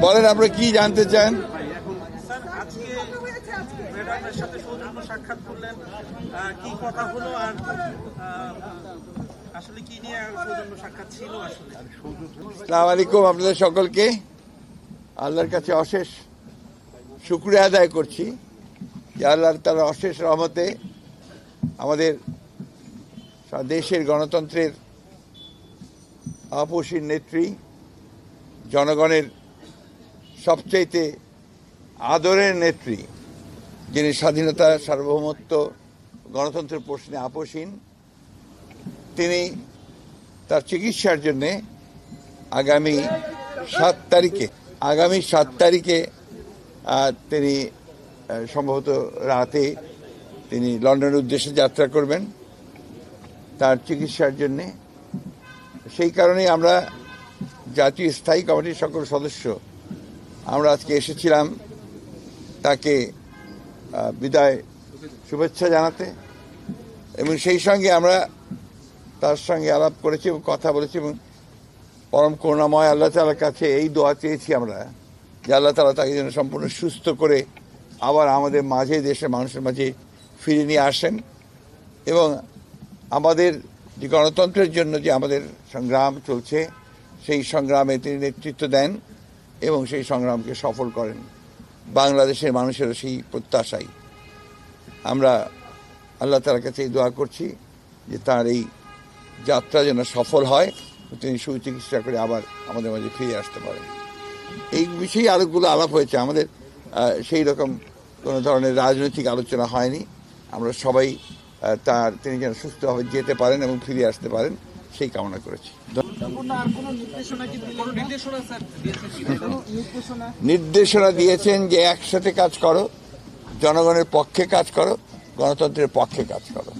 বলেন আপনারা কি জানতে চান? আপনাদের সকলকে। আল্লাহর কাছে অশেষ শুক্রিয়া আদায় করছি যে আল্লাহর তার অশেষ রহমতে আমাদের দেশের গণতন্ত্রের আপসীর নেত্রী, জনগণের সবচাইতে আদরের নেত্রী, যিনি স্বাধীনতা, সার্বভৌমত্ব, গণতন্ত্রের প্রশ্নে আপসীন তিনি তার চিকিৎসার জন্যে আগামী সাত তারিখে, আগামী সাত তারিখে তিনি সম্ভবত রাতে তিনি লন্ডনের উদ্দেশ্যে যাত্রা করবেন। তার চিকিৎসার জন্যে। সেই কারণেই আমরা জাতীয় স্থায়ী কমিটির সকল সদস্য আমরা আজকে এসেছিলাম তাকে বিদায় শুভেচ্ছা জানাতে এবং সেই সঙ্গে আমরা তার সঙ্গে আলাপ করেছি এবং কথা বলেছি এবং পরম করুণাময় আল্লাহ তালার কাছে এই দোয়া চেয়েছি আমরা যে আল্লাহ তালা তাকে যেন সম্পূর্ণ সুস্থ করে আবার আমাদের মাঝে, দেশের মানুষের মাঝে ফিরে নিয়ে আসেন এবং আমাদের যে গণতন্ত্রের জন্য যে আমাদের সংগ্রাম চলছে, সেই সংগ্রামে তিনি নেতৃত্ব দেন। এবং সেই সংগ্রামকে সফল করেন। বাংলাদেশের মানুষেরও সেই প্রত্যাশাই। আমরা আল্লাহ তালার কাছে দোয়া করছি যে তার এই যাত্রা যেন সফল হয়, তিনি সুচিকিৎসা করে আবার আমাদের মাঝে ফিরে আসতে পারেন। এই বিষয়ে আলোকগুলো আলাপ হয়েছে। আমাদের সেই রকম কোনো ধরনের রাজনৈতিক আলোচনা হয়নি। আমরা সবাই তার, তিনি যেন সুস্থভাবে যেতে পারেন এবং ফিরে আসতে পারেন। সেই কামনা করেছি। নির্দেশনা দিয়েছেন যে একসাথে কাজ করো জনগণের পক্ষে কাজ করো গণতন্ত্রের পক্ষে কাজ করো।